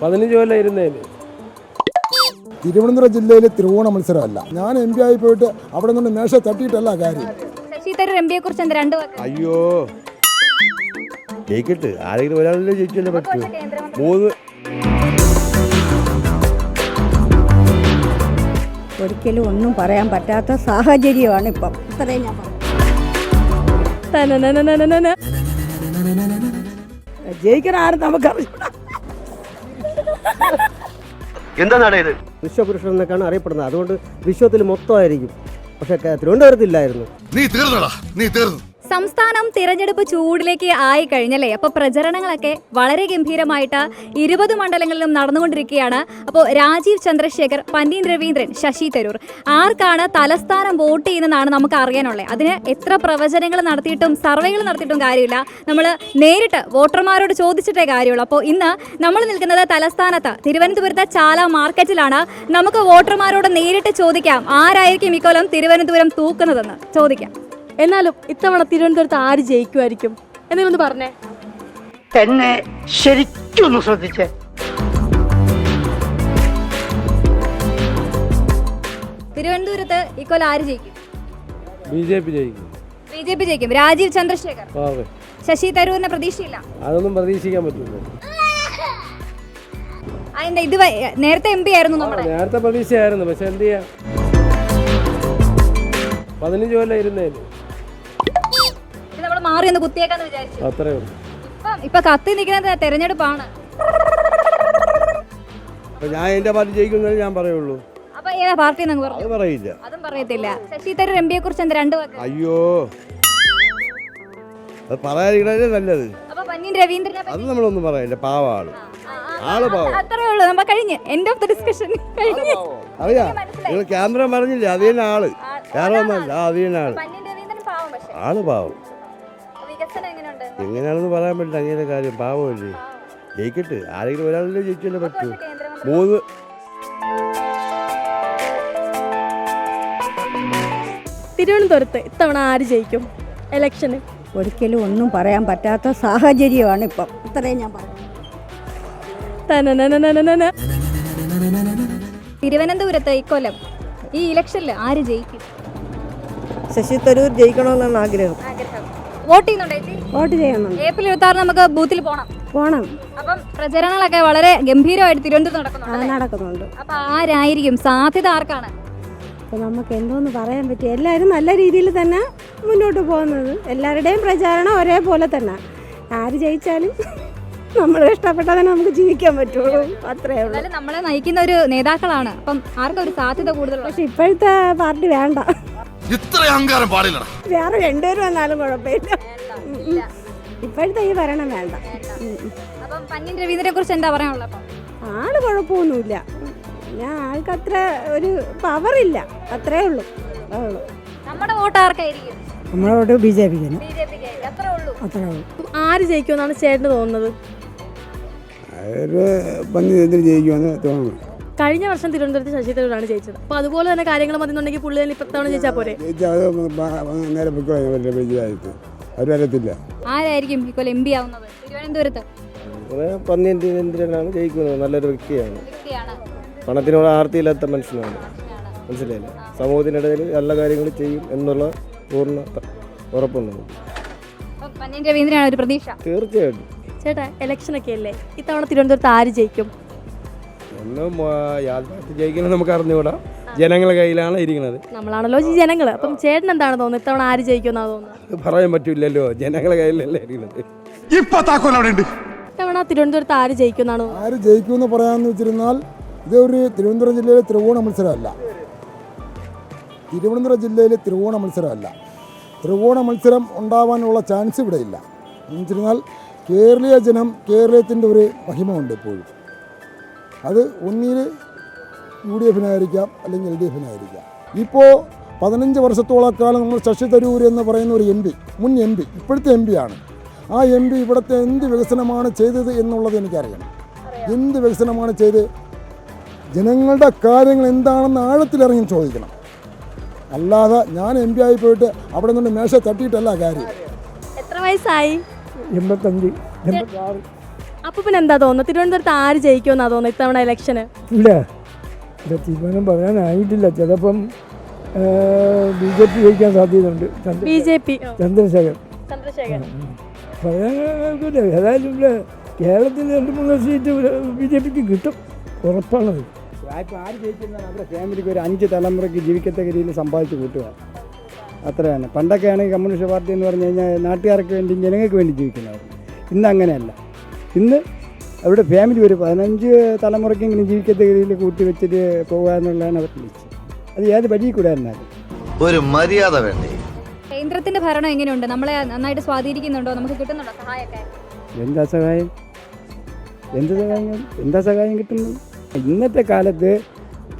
പതിനഞ്ച് കൊല്ലം ഇരുന്നേൽ തിരുവനന്തപുരം ജില്ലയിൽ ത്രികോണ മത്സരമല്ല ഞാൻ എം പി ആയി പോയിട്ട് അവിടെ നിന്ന് മേശ തട്ടിയിട്ടല്ല കാര്യം ശശി തരൂർ എം പിയെ കുറിച്ച് എന്താ രണ്ട് വാക്ക് അയ്യോ ജയിക്കട്ടെ ആരെങ്കിലും ഒരാളല്ലേ ജയിച്ചല്ലേ പറ്റൂ മൂന്ന് ഒരിക്കലും ഒന്നും പറയാൻ പറ്റാത്ത സാഹചര്യമാണ് ഇപ്പം ഇത്രയും ഞാൻ പറഞ്ഞു ജയിക്കണ ആരും നമുക്കറിയില്ല വിശ്വപുരുഷൻ എന്നൊക്കെയാണ് അറിയപ്പെടുന്നത്. അതുകൊണ്ട് വിശ്വത്തിൽ മൊത്തമായിരിക്കും. പക്ഷെ തിരുവനന്തപുരത്തില്ലായിരുന്നു. നീ തീർന്നടാ. നീ തീർന്നു. സംസ്ഥാനം തിരഞ്ഞെടുപ്പ് ചൂടിലേക്ക് ആയി കഴിഞ്ഞല്ലേ അപ്പോൾ പ്രചരണങ്ങളൊക്കെ വളരെ ഗംഭീരമായിട്ട് ഇരുപത് മണ്ഡലങ്ങളിലും നടന്നുകൊണ്ടിരിക്കുകയാണ്. അപ്പോൾ രാജീവ് ചന്ദ്രശേഖർ പന്നീൻ രവീന്ദ്രൻ ശശി തരൂർ ആർക്കാണ് തലസ്ഥാനം വോട്ട് ചെയ്യുന്നതാണ് നമുക്ക് അറിയാനുള്ളത്? അതിന് എത്ര പ്രവചനങ്ങൾ നടത്തിയിട്ടും സർവേകൾ നടത്തിയിട്ടും കാര്യമില്ല. നമ്മൾ നേരിട്ട് വോട്ടർമാരോട് ചോദിച്ചിട്ടേ കാര്യമുള്ളൂ. അപ്പോൾ ഇന്ന് നമ്മൾ നിൽക്കുന്നത് തലസ്ഥാനത്ത് തിരുവനന്തപുരത്തെ ചാല മാർക്കറ്റിലാണ്. നമുക്ക് വോട്ടർമാരോട് നേരിട്ട് ചോദിക്കാം ആരായിരിക്കും ഇക്കൊല്ലം തിരുവനന്തപുരം തൂക്കുന്നതെന്ന്? ചോദിക്കാം. എന്നാലും ഇത്തവണ തിരുവനന്തപുരത്ത് ആര് ജയിക്കുമായിരിക്കും? എന്തെങ്കിലും ഒന്ന് പറഞ്ഞേ. എന്നെ ഒന്ന് ശ്രദ്ധിച്ചേ. തിരുവനന്തപുരത്ത് ഇക്കൊല്ലം ആര് ജയിക്കും? ബി ജെ പി ജയിക്കും. ബി ജെ പി ജയിക്കും. രാജീവ് ചന്ദ്രശേഖർ. ശശി തരൂരിന് പ്രതീക്ഷയില്ല. അതൊന്നും പ്രതീക്ഷിക്കാൻ പറ്റില്ല. അതിന്റെ ഇത് നേരത്തെ എം പി ആയിരുന്നു നമ്മുടെ. നേരത്തെ പ്രതീക്ഷയായിരുന്നു പക്ഷെ എന്ത് ചെയ്യാം? പതിനഞ്ച് കൊല്ലം നമ്മൾ മാറി ഒന്ന് കുത്തിയേക്കാന്ന് വിചാരിച്ചു. അത്രേ ഉള്ളൂ. ഇപ്പൊ ഇപ്പൊ കത്തി നിൽക്കുന്നത് തെരഞ്ഞെടുപ്പാണ്. അപ്പൊ ഞാൻ എന്റെ പാർട്ടി ജയിക്കുന്നത് ഞാൻ പറയുള്ളൂ. അപ്പൊ ഏതാ പാർട്ടി എന്നങ്ങ് പറഞ്ഞു? അത് പറയില്ല. അതും പറയത്തില്ല. ശശി തരൂർ എം പിയെ കുറിച്ച് എന്താ രണ്ട് വാക്ക്? അയ്യോ. അത് പറയാതിരിക്കണേ നല്ലത്. അപ്പൊ പന്നീൻ രവീന്ദ്രനെ അത് നമ്മളൊന്നും പറയില്ല. പാവാണ്. ആൾ പാവം. അത്രേ ഉള്ളൂ. നമ്മ കഴിഞ്ഞ്. എൻഡ് ഓഫ് ദ ഡിസ്കഷൻ കഴിഞ്ഞ്. അറിയാം. നിങ്ങൾ ക്യാമറ പറഞ്ഞില്ലേ അത് ആൾ. വേറെ ഒന്നല്ല ആ ആൾ. പന്നീൻ രവീന്ദ്രൻ പാവം പക്ഷെ. ആൾ പാവം. എങ്ങനെയാണെന്ന് പറയാൻ പറ്റില്ല. അങ്ങനെ കാര്യം പാവമല്ലേ? ജയിക്കട്ടെ. ആരെങ്കിലും ഒരാളല്ലേ ജയിച്ചല്ലേ പറ്റൂ. മൂന്ന് തിരുവനന്തപുരത്ത് ഇത്തവണ ആര് ജയിക്കും? ഇലക്ഷന് ഒരിക്കലും ഒന്നും പറയാൻ പറ്റാത്ത സാഹചര്യമാണ് ഇപ്പം. ഇത്രയും ഞാൻ പറഞ്ഞു. തിരുവനന്തപുരത്ത് ഇക്കൊല്ലം ഈ ഇലക്ഷനിൽ ആര് ജയിക്കും? ശശി തരൂർ ജയിക്കണമെന്നാണ് ആഗ്രഹം. ആഗ്രഹം. വോട്ട് ചെയ്യുന്നുണ്ടോ വോട്ട് ചെയ്യുന്നുണ്ട് ഏപ്രിൽ ഇരുപത്തി ആറ് നമുക്ക് ബൂത്തിൽ പോകണം പോണം. അപ്പം പ്രചരണങ്ങളൊക്കെ വളരെ ഗംഭീരമായിട്ട് തിരുവനന്തപുരത്ത് നടക്കുന്നുണ്ട് അല്ലേ? നടക്കുന്നുണ്ട്. അപ്പൊ ആരായിരിക്കും? സാധ്യത ആർക്കാണ്? അപ്പോൾ നമുക്ക് എന്തോന്ന് പറയാൻ പറ്റും എല്ലാവരും നല്ല രീതിയിൽ തന്നെ മുന്നോട്ട് പോകുന്നത്. എല്ലാവരുടെയും പ്രചാരണം ഒരേപോലെ തന്നെ. ആര് ജയിച്ചാലും നമ്മളെ ഇഷ്ടപ്പെട്ടാൽ തന്നെ നമുക്ക് ജീവിക്കാൻ പറ്റുള്ളൂ. അത്രേ ഉള്ളൂ. എന്നാലും നമ്മളെ നയിക്കുന്ന ഒരു നേതാക്കളാണ്. അപ്പം ആർക്കും ഒരു സാധ്യത കൂടുതൽ പക്ഷെ ഇപ്പോഴത്തെ പാർട്ടി വേണ്ട. ഇത്ര അഹങ്കാരം പാടില്ലടാ. വേറെ രണ്ടുപേരും വന്നാലും കുഴപ്പമില്ല. ഇപ്പോഴത്തെ ഈ ഭരണം വേണ്ട. അപ്പം പന്നിൻ രവീന്ദ്രനെ കുറിച്ച് എന്താ പറയാനുള്ളത് ആൾ കുഴപ്പമൊന്നുമില്ല. ഞാൻ ആൾക്ക് അത്ര ഒരു ഇല്ല. അത്രേ ഉള്ളൂ. ഉള്ളൂ. നമ്മുടെ വോട്ട് ആർക്കായിരിക്കും? നമ്മുടെ വോട്ട് ബി ജെ പിക്ക് അത്രേ ഉള്ളൂ. അത്രേ ഉള്ളൂ. ആര് ജയിക്കുമെന്നാണ് ചേട്ടന് തോന്നുന്നത്? പന്നി ജയിക്കുമെന്ന് തോന്നുന്നു കഴിഞ്ഞ വർഷം തിരുവനന്തപുരത്ത് ശശി തരൂരാണ് ജയിച്ചത്. അപ്പൊ അതുപോലെ തന്നെ കാര്യങ്ങൾ മതിന്നുണ്ടെങ്കിൽ പുള്ളി തന്നെ ഇപ്പത്തവണ ജയിച്ചാൽ പോരെ? നേരെ അവർ വരത്തില്ല. ആരായിരിക്കും ഇപ്പോൾ എം പി ആവുന്നത്? തിരുവനന്തപുരത്ത്. പന്നിയന്തിരനാണ് ജയിക്കുന്നത്. നല്ലൊരു വ്യക്തിയാണ്. വ്യക്തിയാണ്. പണത്തിനോട് ആർത്തിയില്ലാത്ത മനുഷ്യനാണ്. മനസ്സിലായില്ല? സമൂഹത്തിനിടയിൽ നല്ല കാര്യങ്ങൾ ചെയ്യും എന്നുള്ള പൂർണ ഉറപ്പുണ്ട്. നമുക്ക്. അപ്പം രവീന്ദ്രനാണ് ഒരു പ്രതീക്ഷ. തീർച്ചയായിട്ടും. ചേട്ടാ ഇലക്ഷനൊക്കെ അല്ലേ? ഇത്തവണ തിരുവനന്തപുരത്ത് ആര് ജയിക്കും? ഒന്നും യാഥാർത്ഥ്യം ജയിക്കുന്നത് നമുക്ക് അറിഞ്ഞുകൂടാ. ജനങ്ങളുടെ കയ്യിലാണ് ഇരിക്കുന്നത്. നമ്മളാണല്ലോ ജനങ്ങൾ അപ്പം ചേട്ടൻ എന്താണ് തോന്നുന്നത്? ഇത്തവണ ആര് ജയിക്കുമെന്നാണ് തോന്നുന്നത്? പറയാൻ പറ്റില്ലല്ലോ. ജനങ്ങളുടെ കയ്യിലല്ലേ ഇരിക്കുന്നത്. ഇപ്പൊ താക്കോൽ അവിടെ ഉണ്ട് ഇത്തവണ തിരുവനന്തപുരത്ത് ആര് ജയിക്കുമെന്നാണ് തോന്നുന്നത്? ആര് ജയിക്കുമെന്ന് പറയാമെന്ന് വെച്ചിരുന്നാൽ ഇത് ഒരു തിരുവനന്തപുരം ജില്ലയിലെ ത്രികോണ മത്സരമല്ല. തിരുവനന്തപുരം ജില്ലയിലെ ത്രികോണ മത്സരമല്ല. ത്രികോണ മത്സരം ഉണ്ടാവാനുള്ള ചാൻസ് ഇവിടെ ഇല്ല. എന്ന് വെച്ചിരുന്നാൽ കേരളീയ ജനം കേരളത്തിന്റെ ഒരു മഹിമ ഉണ്ട് ഇപ്പോഴും. അത് ഒന്നിൽ യു ഡി എഫിനായിരിക്കാം അല്ലെങ്കിൽ എൽ ഡി എഫിനായിരിക്കാം ഇപ്പോൾ പതിനഞ്ച് വർഷത്തോളക്കാലം നമ്മൾ ശശി തരൂർ എന്ന് പറയുന്ന ഒരു എം പി മുൻ എം പി ഇപ്പോഴത്തെ എം ആണ്. ആ എം പി ഇവിടുത്തെ എന്ത് വികസനമാണ് ചെയ്തത് എന്നുള്ളത് എനിക്കറിയണം. എന്ത് വികസനമാണ് ചെയ്ത്? ജനങ്ങളുടെ കാര്യങ്ങൾ എന്താണെന്ന് ആഴത്തിലിറങ്ങി ചോദിക്കണം. അല്ലാതെ ഞാൻ എം പി ആയി പോയിട്ട് അവിടെ നിന്ന് മേശ തട്ടിയിട്ടല്ല കാര്യം. എത്ര വയസ്സായി? എൺപത്തഞ്ച്. എൺപത്താറ്. അപ്പൊ പിന്നെ എന്താ തോന്നുന്നത് തിരുവനന്തപുരത്ത് ആര് ജയിക്കുമെന്നാ തോന്നുന്നത് ഇത്തവണ ഇലക്ഷന് ഇല്ല. ഇത് തീരുമാനം പറയാനായിട്ടില്ല. ചിലപ്പം ബി ജെ പി ജയിക്കാൻ സാധ്യതയുണ്ട്. B J P. Chandrasekhar Chandrasekhar പറയാനാകില്ല ഏതായാലും ഇവിടെ കേരളത്തിൽ രണ്ട് മൂന്ന് സീറ്റ് ബി ജെ പിക്ക് കിട്ടും. ഉറപ്പാണത്. ഇപ്പം ആര് ജയിക്കുന്ന നമ്മുടെ ഫാമിലിക്ക് ഒരു അഞ്ച് തലമുറയ്ക്ക് ജീവിക്കത്തക്ക രീതിയിൽ സമ്പാദിച്ച് കൂട്ടുക. അത്രയാണ് പണ്ടൊക്കെ ആണെങ്കിൽ കമ്മ്യൂണിസ്റ്റ് പാർട്ടി എന്ന് പറഞ്ഞു കഴിഞ്ഞാൽ നാട്ടുകാർക്ക് വേണ്ടി ജനങ്ങൾക്ക് വേണ്ടി ജീവിക്കുന്നതായിരുന്നു ഇന്ന് അങ്ങനെയല്ല. ഇന്ന് അവരുടെ ഫാമിലി ഒരു പതിനഞ്ച് തലമുറയ്ക്കെങ്കിലും ജീവിക്കത്തെ രീതിയിൽ കൂട്ടി വെച്ചിട്ട് പോകുക എന്നുള്ളതാണ് അവരുടെ ലക്ഷ്യം. അത് ഏത് വഴി കൂടെ ഒരു മര്യാദ വേണ്ടേ? കേന്ദ്രത്തിന്റെ ഭരണം എങ്ങനെയുണ്ട്? നമ്മളെ നന്നായിട്ട് സ്വാധീനിക്കുന്നുണ്ടോ? നമുക്ക് കിട്ടുന്നുണ്ടോ സഹായമൊക്കെ? എന്താ സഹായം? എന്ത് സഹായം? എന്താ സഹായം കിട്ടുന്നു ഇന്നത്തെ കാലത്ത്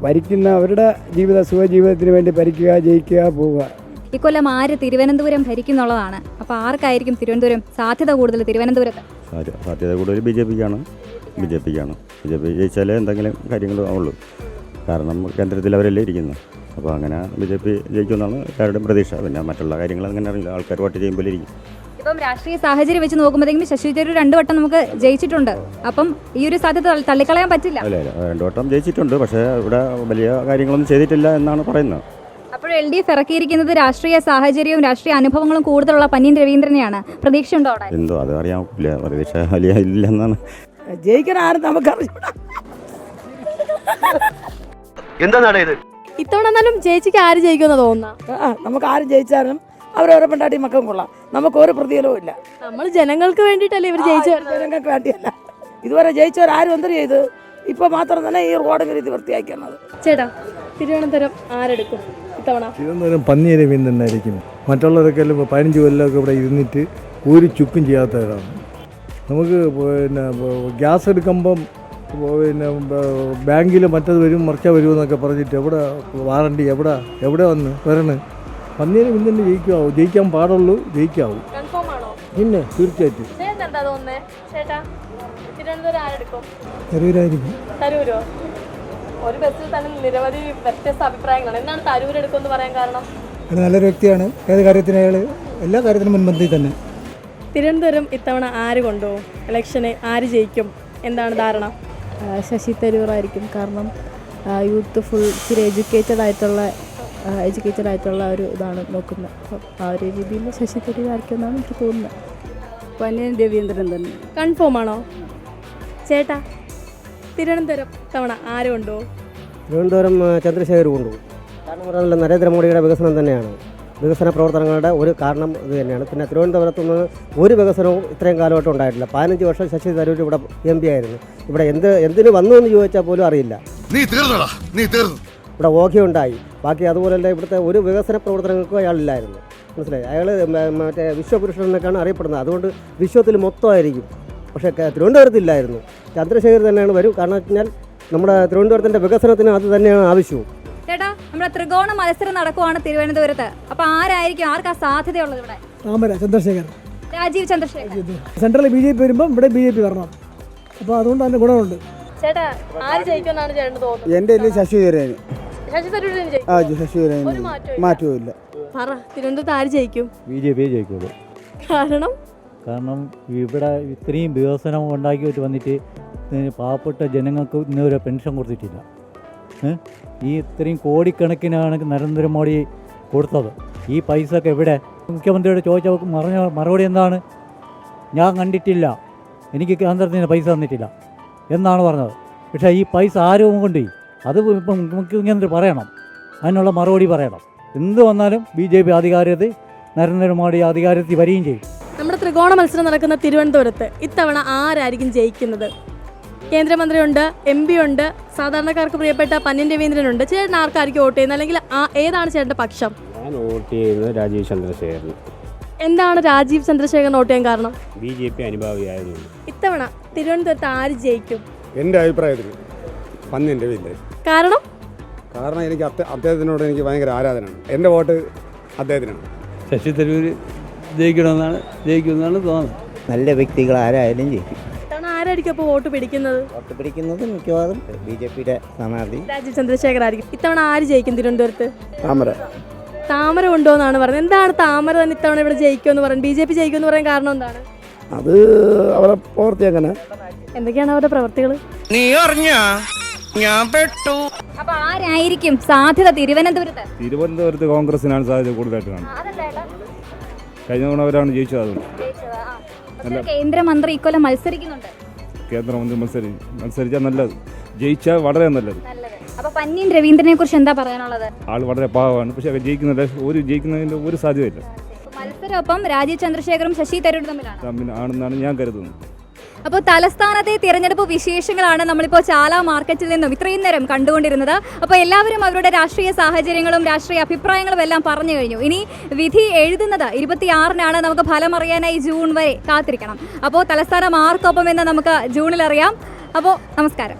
ഭരിക്കുന്ന അവരുടെ ജീവിത സുഖജീവിതത്തിന് വേണ്ടി ഭരിക്കുക ജയിക്കുക പോവുക. ഇക്കൊല്ലം ആര് തിരുവനന്തപുരം ഭരിക്കുന്നുള്ളതാണ്. അപ്പൊ ആർക്കായിരിക്കും തിരുവനന്തപുരം സാധ്യത കൂടുതൽ തിരുവനന്തപുരത്ത്? സാധ്യ- സാധ്യത കൂടുതൽ ബി ജെ പിക്കാണ്. ബി ജെ പിക്കാണ്. ബി ജെ പി ജയിച്ചാലേ എന്തെങ്കിലും കാര്യങ്ങൾ ഉള്ളൂ. കാരണം കേന്ദ്രത്തിൽ അവരല്ലേ ഇരിക്കുന്നത് അപ്പോൾ അങ്ങനെ ബി ജെ പി ജയിക്കുമെന്നാണ് എല്ലാവരുടെയും പ്രതീക്ഷ. പിന്നെ മറ്റുള്ള കാര്യങ്ങൾ അങ്ങനെ അറിയില്ല. ആൾക്കാർ വോട്ട് ചെയ്യുമ്പോൾ ഇരിക്കും. ഇപ്പം രാഷ്ട്രീയ സാഹചര്യം വെച്ച് നോക്കുമ്പോഴത്തേക്കും ശശി തരൂർ രണ്ടു വട്ടം നമുക്ക് ജയിച്ചിട്ടുണ്ട്. അപ്പം ഈ ഒരു സാധ്യത തള്ളി- തള്ളിക്കളയാൻ പറ്റില്ല. അല്ല അല്ല. രണ്ടു വട്ടം ജയിച്ചിട്ടുണ്ട്. പക്ഷേ ഇവിടെ വലിയ കാര്യങ്ങളൊന്നും ചെയ്തിട്ടില്ല എന്നാണ് പറയുന്നത്. അപ്പോൾ എൽ ഡി എഫ് ഇറക്കിയിരിക്കുന്നത് രാഷ്ട്രീയ സാഹചര്യവും രാഷ്ട്രീയ അനുഭവങ്ങളും കൂടുതലുള്ള പന്നീൻ രവീന്ദ്രനെയാണ്. പ്രതീക്ഷയുണ്ടോ അവിടെ? എന്തോ അത് അറിയാൻ പറ്റില്ല. പ്രതീക്ഷ വലിയ ഇല്ലെന്നാണ്. ജയിക്കാൻ ആരും നമുക്കറിയില്ല എന്താ നട ഇത്? ഇത്തവണ എന്നാലും ചേച്ചിക്ക് ആര് ജയിക്കുമെന്ന് തോന്നുന്ന? നമുക്ക് ആര് ജയിച്ചാലും അവരോരോ പെണ്ടാട്ടി മക്കം കൊള്ളാം. നമുക്ക് ഒരു പ്രതിഫലവും ഇല്ല. നമ്മൾ ജനങ്ങൾക്ക് വേണ്ടിയിട്ടല്ലേ ഇവർ ജയിച്ചു? ജനങ്ങൾക്ക് വേണ്ടിയല്ല. ഇതുവരെ ജയിച്ചവർ ആരും എന്തര ചെയ്ത്? ഇപ്പൊ മാത്രം തന്നെ ഈ റോഡ് രീതി വൃത്തിയാക്കുന്നത് ചേട്ടാ തിരുവനന്തപുരം ആരെടുക്കും? ഇത്തവണ തിരുവനന്തപുരം തന്നെ ആയിരിക്കും മറ്റുള്ളവരൊക്കെ എല്ലാം പതിനഞ്ച് കൊല്ലമൊക്കെ ഇവിടെ ഇരുന്നിട്ട് ഒരു ചുക്കും ചെയ്യാത്തവരാണ്. നമുക്ക് പിന്നെ ഗ്യാസ് എടുക്കുമ്പം പിന്നെ ബാങ്കിൽ മറ്റത് വരും മറിച്ച വരും എന്നൊക്കെ പറഞ്ഞിട്ട് എവിടെ വാറണ്ടി എവിടെ എവിടെ വന്ന് വരണ്? പന്നിയരെ മീൻ തന്നെ ജയിക്കാവൂ? ജയിക്കാൻ പാടുള്ളൂ ജയിക്കാവൂ. പിന്നെ തീർച്ചയായിട്ടും. തിരുവനന്തപുരം ആരെടുക്കും? തരൂരായിരിക്കും. തരൂരോ? ഒരു ബസ്സിൽ തന്നെ നിരവധി വ്യത്യസ്ത അഭിപ്രായങ്ങളാണ് എന്താണ് തരൂർ എടുക്കുമെന്ന് പറയാൻ കാരണം? നല്ലൊരു വ്യക്തിയാണ്. ഏത് കാര്യത്തിന് അയാൾ എല്ലാ കാര്യത്തിനും മുൻപന്തി തന്നെ. തിരുവനന്തപുരം ഇത്തവണ ആര് കൊണ്ടുപോകും ഇലക്ഷന് ആര് ജയിക്കും? എന്താണ് ധാരണ? ശശി തരൂർ ആയിരിക്കും കാരണം യൂത്ത് ഫുൾ ഇച്ചിരി എഡ്യൂക്കേറ്റഡ് ആയിട്ടുള്ള എഡ്യൂക്കേറ്റഡ് ആയിട്ടുള്ള ഒരു ഇതാണ് നോക്കുന്നത്. അപ്പം ആ ഒരു രീതിയിൽ ശശി തരൂർ ആയിരിക്കും എന്നാണ് എനിക്ക് തോന്നുന്നത്. പനിയൻ രവീന്ദ്രൻ തന്നെ. കൺഫേം ആണോ? ചേട്ടാ തിരുവനന്തപുരം തവണ ആരും ഉണ്ടോ തിരുവനന്തപുരം ചന്ദ്രശേഖർ കൊണ്ടുപോകും. കാരണം പറയാനുള്ള നരേന്ദ്രമോദിയുടെ വികസനം തന്നെയാണ്. വികസന പ്രവർത്തനങ്ങളുടെ ഒരു കാരണം ഇത് തന്നെയാണ്. പിന്നെ തിരുവനന്തപുരത്തു നിന്ന് ഒരു വികസനവും ഇത്രയും കാലമായിട്ട് ഉണ്ടായിട്ടില്ല. പതിനഞ്ച് വർഷം ശശി തരൂർ ഇവിടെ എം പി ആയിരുന്നു. ഇവിടെ എന്ത് എന്തിനു വന്നു എന്ന് ചോദിച്ചാൽ പോലും അറിയില്ല. നീ തീർന്നടാ നീ തീർന്നു. ഇവിടെ ഓഖി ഉണ്ടായി. ബാക്കി അതുപോലെയല്ല ഇവിടുത്തെ ഒരു വികസന പ്രവർത്തനങ്ങൾക്കും അയാളില്ലായിരുന്നു. മനസ്സിലായി? അയാൾ മറ്റേ വിശ്വപുരുഷൻ എന്നൊക്കെയാണ് അറിയപ്പെടുന്നത്. അതുകൊണ്ട് വിശ്വത്തിൽ മൊത്തമായിരിക്കും. പക്ഷേ തിരുവനന്തപുരത്തില്ലായിരുന്നു ചന്ദ്രശേഖർ തന്നെയാണ് വരും. കാരണം വെച്ചാൽ നമ്മുടെ തിരുവനന്തപുരത്തിന്റെ വികസനത്തിന് അത് തന്നെയാണ് ആവശ്യവും. ചേട്ടാ നമ്മുടെ ത്രികോണ മത്സരം നടക്കുവാണ് തിരുവനന്തപുരത്ത്. അപ്പൊ ആരായിരിക്കും ആർക്കാ സാധ്യതയുള്ളത് ഇവിടെ? താമര ചന്ദ്രശേഖർ രാജീവ് ചന്ദ്രശേഖർ സെൻട്രലിൽ ബി ജെ പി വരുമ്പോൾ ഇവിടെ ബി ജെ പി വരണം. അപ്പോൾ അതുകൊണ്ട് അതിന്റെ ഗുണമുണ്ട്. ചേട്ടാ ആര് ജയിക്കുമെന്നാണ് ചേട്ടൻ തോന്നുന്നത്? എന്റെ ഇതിൽ ശശി തരേന് ശശി തരൂരിന് ജയിക്കും ആ ശശി തരേന് മാറ്റവുമില്ല. പറ തിരുവനന്തപുരത്ത് ആര് ജയിക്കും? ബി ജെ പി ജയിക്കുള്ളൂ. കാരണം? കാരണം ഇവിടെ ഇത്രയും വികസനം ഉണ്ടാക്കി വന്നിട്ട് പാവപ്പെട്ട ജനങ്ങൾക്ക് ഇന്നുവരെ പെൻഷൻ കൊടുത്തിട്ടില്ല. ഈ ഇത്രയും കോടിക്കണക്കിനാണ് നരേന്ദ്രമോദി കൊടുത്തത്. ഈ പൈസ ഒക്കെ എവിടെ? മുഖ്യമന്ത്രിയോട് ചോദിച്ച മറഞ്ഞ മറുപടി എന്താണ്? ഞാൻ കണ്ടിട്ടില്ല. എനിക്ക് കേന്ദ്രത്തിന് പൈസ തന്നിട്ടില്ല. എന്നാണ് പറഞ്ഞത്. പക്ഷേ ഈ പൈസ ആരും കൊണ്ട് അത് ഇപ്പം മുഖ്യമന്ത്രി പറയണം. അതിനുള്ള മറുപടി പറയണം. എന്ത് വന്നാലും ബി ജെ പി അധികാരത്തിൽ നരേന്ദ്രമോദി അധികാരത്തിൽ വരികയും ചെയ്യും. നമ്മുടെ ത്രികോണ മത്സരം നടക്കുന്ന തിരുവനന്തപുരത്ത് ഇത്തവണ ആരായിരിക്കും ജയിക്കുന്നത്? കേന്ദ്രമന്ത്രിയുണ്ട് എം പി ഉണ്ട് സാധാരണക്കാർക്ക് പ്രിയപ്പെട്ട പന്നിൻ രവീന്ദ്രനുണ്ട്. ചേട്ടൻ ആർക്കായിരിക്കും വോട്ട് ചെയ്യുന്നത്? അല്ലെങ്കിൽ ആ- ഏതാണ് ചേട്ടന്റെ പക്ഷം? ഞാൻ വോട്ട് ചെയ്യുന്നത് രാജീവ് ചന്ദ്രശേഖരൻ എന്താണ് രാജീവ് ചന്ദ്രശേഖരൻ വോട്ട് ചെയ്യാൻ കാരണം? ബി ജെ പി അനുഭാവിയായതുകൊണ്ട്. ഇത്തവണ തിരുവനന്തപുരത്ത് ആര് ജയിക്കും? എന്റെ അഭിപ്രായത്തിൽ പന്നിൻ രവീന്ദ്രൻ. കാരണം? കാരണം എനിക്ക് അദ്ദേഹത്തിനോട് എനിക്ക് ഭയങ്കര ആരാധനയാണ്. എന്റെ വോട്ട് അദ്ദേഹത്തിനാണ്. ശശി തരൂർ ജയിക്കണമെന്നാണ് ജയിക്കുമെന്നാണ് തോന്നുന്നത്. നല്ല വ്യക്തികൾ ആരായാലും ജയിക്കും. ആരായിരിക്കും അപ്പോൾ വോട്ട് പിടിക്കുന്നത്? വോട്ട് പിടിക്കുന്നത് മിക്കവാറും ബി ജെ പിയുടെ സ്ഥാനാർത്ഥി. രാജീവ് ചന്ദ്രശേഖർ ആയിരിക്കും ഇത്തവണ ആര് ജയിക്കും തിരുവനന്തപുരത്ത്? താമര. താമര കൊണ്ടുപോകുന്നതാണ് പറയുന്നത് എന്താണ് താമര തന്നെ ഇത്തവണ ഇവിടെ ജയിക്കുമെന്ന് പറയുന്നത്? ബി ജെ പി ജയിക്കുമെന്ന് പറയാൻ കാരണം എന്താണ്? അത് അവരെ പ്രവർത്തി അങ്ങനെ. എന്തൊക്കെയാണ് അവരുടെ പ്രവർത്തികൾ? നീ അറിഞ്ഞ? ഞാൻ പെട്ടു. അപ്പൊ ആരായിരിക്കും സാധ്യത തിരുവനന്തപുരത്ത്? തിരുവനന്തപുരത്ത് കോൺഗ്രസിനാണ് സാധ്യത കൂടുതലായിട്ട് കാണുന്നത്. കഴിഞ്ഞ തവണ അവരാണ് ജയിച്ചത് അതുകൊണ്ട്. കേന്ദ്രമന്ത്രി ഇക്കൊല്ലം മത്സരിക്കുന്നുണ്ട്. കേന്ദ്രമന്ത്രി മത്സരി മത്സരിച്ചാൽ നല്ലത്. ജയിച്ചാൽ വളരെ നല്ലത്. അപ്പൊ രവീന്ദ്രനെ കുറിച്ച് എന്താ പറയാനുള്ളത്? ആൾ വളരെ പാവമാണ്. പക്ഷെ ജയിക്കുന്നില്ല ഒരു ജയിക്കുന്നതിന്റെ ഒരു സാധ്യതയില്ല. മത്സരമൊപ്പം രാജീവ് ചന്ദ്രശേഖറും ശശി തരൂരും തമ്മിലാണ്. തമ്മിൽ ആണെന്നാണ് ഞാൻ കരുതുന്നത്. അപ്പോൾ തലസ്ഥാനത്തെ തിരഞ്ഞെടുപ്പ് വിശേഷങ്ങളാണ് നമ്മളിപ്പോൾ ചാല മാർക്കറ്റിൽ നിന്നും ഇത്രയും നേരം കണ്ടുകൊണ്ടിരുന്നത്. അപ്പോൾ എല്ലാവരും അവരുടെ രാഷ്ട്രീയ സാഹചര്യങ്ങളും രാഷ്ട്രീയ അഭിപ്രായങ്ങളും എല്ലാം പറഞ്ഞു കഴിഞ്ഞു. ഇനി വിധി എഴുതുന്നത് ഇരുപത്തിയാറിനാണ്. നമുക്ക് ഫലം അറിയാനായി ജൂൺ വരെ കാത്തിരിക്കണം. അപ്പോൾ തലസ്ഥാനം ആർക്കൊപ്പം എന്ന് നമുക്ക് ജൂണിൽ അറിയാം അപ്പോൾ നമസ്കാരം.